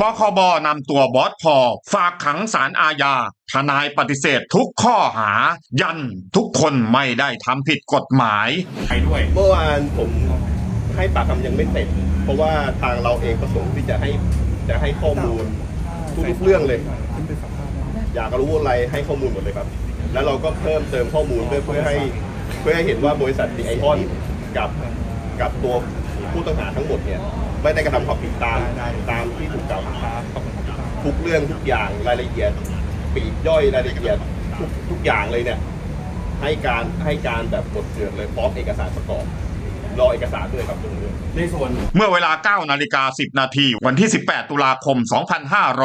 ปคบนำตัวบอสพอฝากขังสารอาญา ทนายปฏิเสธทุกข้อหา ยันทุกคนไม่ได้ทำผิดกฎหมายไปด้วยเมื่อวานผมให้ปากคำยังไม่เสร็จ เพราะว่าทางเราเองประสงค์ที่จะให้จะให้ข้อมูลทุกๆเรื่องเลย อยากรู้อะไรให้ข้อมูลหมดเลยครับ แล้วเราก็เพิ่มเติมข้อมูลเพื่อเพื่อให้เพื่อให้เห็นว่าบริษัทดีไอออนกับกับตัวผู้ต้องหาทั้งหมดเนี่ย ไม่ได้กระทำความผิดตามตามที่ถูกกล่าวหาทุกเรื่องทุกอย่างรายละเอียดปลีกย่อยรายละเอียดทุกทุกอย่างเลยเนี่ยให้การให้การแบบหมดเกลือนเลยพร้อมเอกสารประกอบ รอเอกสารด้วยครับตรงนี้ในส่วน เมื่อเวลา 9 นาฬิกา 10 นาที วันที่ 18 ตุลาคม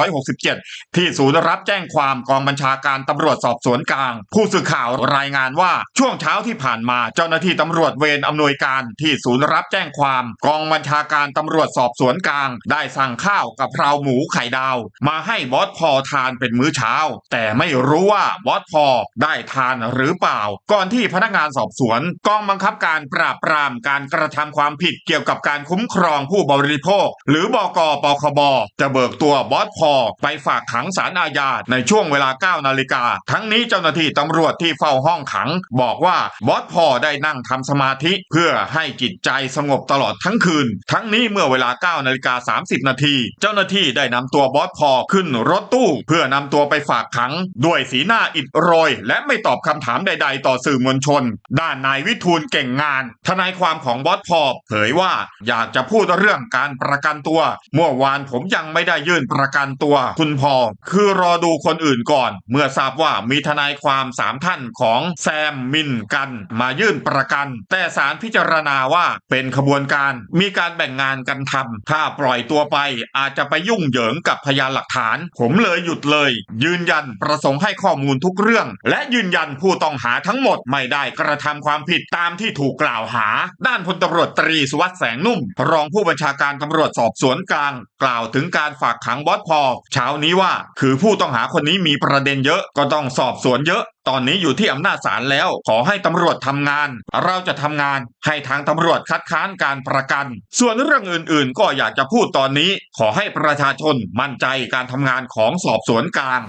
2567 ที่ศูนย์รับแจ้งความกองบัญชาการตำรวจสอบสวนกลาง ผู้สื่อข่าวรายงานว่าช่วงเช้าที่ผ่านมาเจ้าหน้าที่ตำรวจเวรอำนวยการที่ศูนย์รับแจ้งความกองบัญชาการตำรวจสอบสวนกลาง ได้สั่งข้าวกับเพราหมูไข่ดาว มาให้บอสพอทานเป็นมื้อเช้า แต่ไม่รู้ว่าบอสพอได้ทานหรือเปล่า ก่อนที่พนักงานสอบสวน กองบังคับการปราบปรามการการกระทำความผิดเกี่ยวกับการคุ้มครองผู้บริโภค หรือบกปคบ จะเบิกตัวบอสพอไปฝากขังสารอาญาในช่วงเวลา 9 นาฬิกา ทั้งนี้เจ้าหน้าที่ตำรวจที่เฝ้าห้องขัง บอกว่าบอสพอได้นั่งทำสมาธิเพื่อให้จิตใจสงบตลอดทั้งคืน ทั้งนี้เมื่อเวลา 9 นาฬิกา 30 นาที เจ้าหน้าที่ได้นำตัวบอสพอขึ้นรถตู้ เพื่อนำตัวไปฝากขัง ด้วยสีหน้าอิดโรย และไม่ตอบคำถามใด ๆ ต่อสื่อมวลชน ด้านนายวิทูลเก่งงาน ทนายความของบอสพอบเผยว่าอยากจะพูดเรื่องการประกันตัว เมื่อวานผมยังไม่ได้ยื่นประกันตัวคุณพอคือรอดูคนอื่นก่อน เมื่อทราบว่ามีทนายความสามท่านของแซมมินกันมายื่นประกัน แต่ศาลพิจารณาว่าเป็นขบวนการมีการแบ่งงานกันทำถ้าปล่อยตัวไปอาจจะไปยุ่งเหยิงกับพยานหลักฐาน ผมเลยหยุดเลย ยืนยันประสงค์ให้ข้อมูลทุกเรื่อง และยืนยันผู้ต้องหาทั้งหมดไม่ได้กระทำความผิดตามที่ถูกกล่าวหาด้านพลตำรวจตรีสุวัสด์แสงนุ่ม รองผู้บัญชาการตำรวจสอบสวนกลาง กล่าวถึงการฝากขังบอสพอเช้านี้ว่า คือผู้ต้องหาคนนี้มีประเด็นเยอะก็ต้องสอบสวนเยอะ ตอนนี้อยู่ที่อำนาจศาลแล้ว ขอให้ตำรวจทำงาน เราจะทำงานให้ทางตำรวจคัดค้านการประกัน ส่วนเรื่องอื่นๆ ก็อยากจะพูดตอนนี้ ขอให้ประชาชนมั่นใจการทำงานของสอบสวนกลาง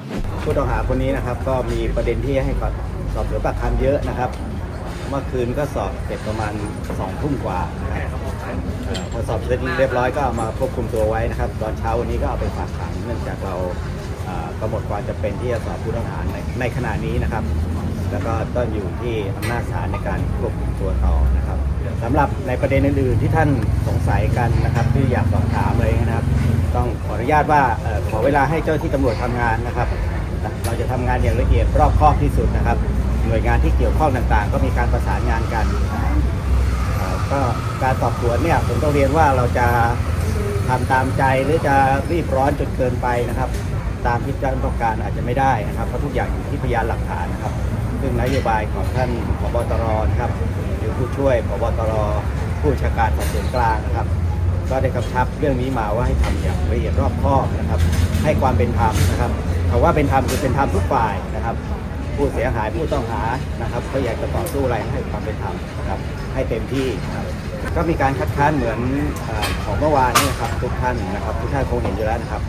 ผู้ต้องหาคนนี้นะครับก็มีประเด็นที่ให้สอบสวนปากคำเยอะนะครับ เมื่อคืนก็สอบเสร็จประมาณสองทุ่มกว่านะครับเอ่อพอสอบเสร็จเรียบร้อยก็เอามาควบคุมตัวไว้นะครับ ตอนเช้าวันนี้ก็เอาไปฝากขังเนื่องจากเราเอ่อกำหนดความจะเป็นที่จะสอบผู้ต้องหาในในขณะนี้นะครับ แล้วก็ต้องอยู่ที่อำนาจศาลในการควบคุมตัวต่อนะครับสำหรับในประเด็นอื่นๆที่ท่านสงสัยกันนะครับที่อยากสอบถามเลยนะครับ ต้องขออนุญาตว่าเอ่อขอเวลาให้เจ้าที่ตำรวจทำงานนะครับ เราจะทำงานอย่างละเอียดรอบคอบที่สุดนะครับ หน่วยงานที่เกี่ยวข้องต่างๆ ก็มีการประสานงานกันก็การสอบสวนเนี่ยผมต้องเรียนว่าเราจะทำตามใจหรือจะรีบร้อนจนเกินไปนะครับ ตามที่เจ้าต้องการอาจจะไม่ได้นะครับเพราะทุกอย่างอยู่ที่พยานหลักฐานนะครับ ซึ่งนโยบายของท่านผบตรนะครับหรือผู้ช่วยผบตรผู้บัญชาการสอบสวนกลางนะครับ ก็ได้กำชับเรื่องนี้มาว่าให้ทำอย่างละเอียดรอบคอบนะครับ ให้ความเป็นธรรมนะครับคำว่าเป็นธรรมคือเป็นธรรมทุกฝ่ายนะครับ ผู้เสียหายผู้ต้องหานะครับเขาอยากจะต่อสู้อะไรให้ความเป็นธรรมนะครับให้เต็มที่นะครับก็มีการคัดค้านเหมือนอของเมื่อวานนี่ครับทุกท่านนะครับทุกท่านคงเห็นอยู่แล้วนะครับ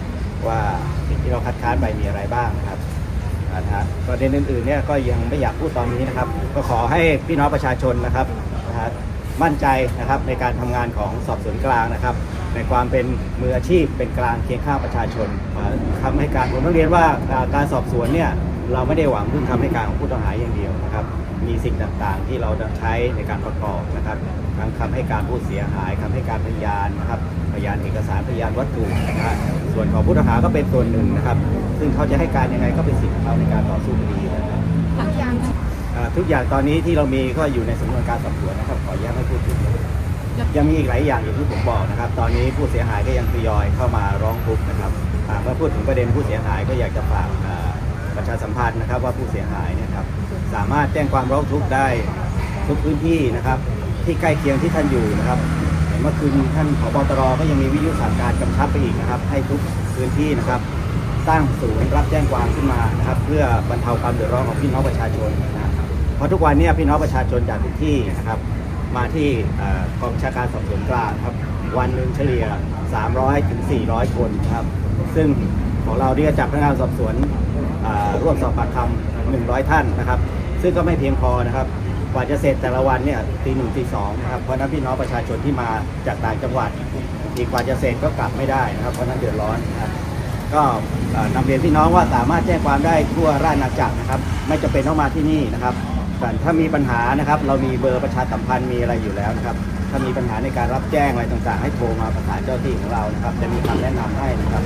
ว่าสิ่งที่เราคัดค้านไปมีอะไรบ้างนะครับนะฮะประเด็นอื่นๆเนี่ยก็ยังไม่อยากพูดตอนนี้นะครับ ก็ขอให้พี่น้องประชาชนนะครับนะฮะมั่นใจนะครับในการทำงานของสอบสวนกลางนะครับ ในความเป็นมืออาชีพเป็นกลางเคียงข้างประชาชนเอ่อคำให้การผมต้องเรียนว่าการสอบสวนเนี่ย เราไม่ได้หวังพึ่งคำให้การของผู้ต้องหาอย่างเดียวนะครับ มีสิ่งต่างๆ ที่เราจะใช้ในการประกอบนะครับทั้งคำให้การผู้เสียหายคำให้การพยานนะครับ พยานเอกสารพยานวัตถุนะครับส่วนของผู้ต้องหาก็เป็นส่วนหนึ่งนะครับ ซึ่งเขาจะให้การยังไงก็เป็นสิทธิ์ของเขาในการต่อสู้คดีนะครับอ่าทุกอย่างตอนนี้ที่เรามีก็อยู่ในสำนวนการสอบสวนนะครับ ขออนุญาตไม่พูดถึงยังมีอีกหลายอย่างอย่างที่ผมบอกนะครับ ตอนนี้ผู้เสียหายก็ยังทยอยเข้ามาร้องทุกข์นะครับอ่าเมื่อพูดถึงประเด็นผู้เสียหายก็อยากจะฝากอ่า ประชาสัมพันธ์นะครับว่าผู้เสียหายเนี่ยครับสามารถแจ้งความร้องทุกข์ได้ทุกพื้นที่นะครับที่ใกล้เคียงที่ท่านอยู่นะครับเมื่อคืนท่านผบตรก็ยังมีวิทยุสั่งการกำชับไปอีกนะครับ ให้ทุกพื้นที่นะครับตั้งศูนย์รับแจ้งความขึ้นมานะครับเพื่อบรรเทาความเดือดร้อนของพี่น้องประชาชนนะครับเพราะทุกวันนี้พี่น้องประชาชนจากทุกที่นะครับมาที่กองชาการสอบสวนกลางครับวันหนึ่งเฉลี่ย 300 ถึง 400 คนนะครับ ซึ่งของเราเนี่ยจับพนักงานสอบสวน ร่วมสอบปากคำ100ท่านนะครับ ซึ่งก็ไม่เพียงพอนะครับกว่าจะเสร็จแต่ละวันเนี่ยตีหนึ่งตีสองนะครับเพราะนั้นพี่น้องประชาชนที่มาจากต่างจังหวัดอีกกว่าจะเสร็จก็กลับไม่ได้นะครับเพราะนั้นเดือดร้อนนะครับก็เอ่อนำเรียนพี่น้องว่าสามารถแจ้งความได้ทั่วราชอาณาจักรนะครับ ไม่จำเป็นต้องมาที่นี่นะครับแต่ถ้ามีปัญหานะครับเรามีเบอร์ประชาสัมพันธ์มีอะไรอยู่แล้วนะครับ ถ้ามีปัญหาในการรับแจ้งอะไรต่างๆ ให้โทรมาประสานเจ้าหน้าที่ของเรานะครับ จะมีคำแนะนำให้นะครับ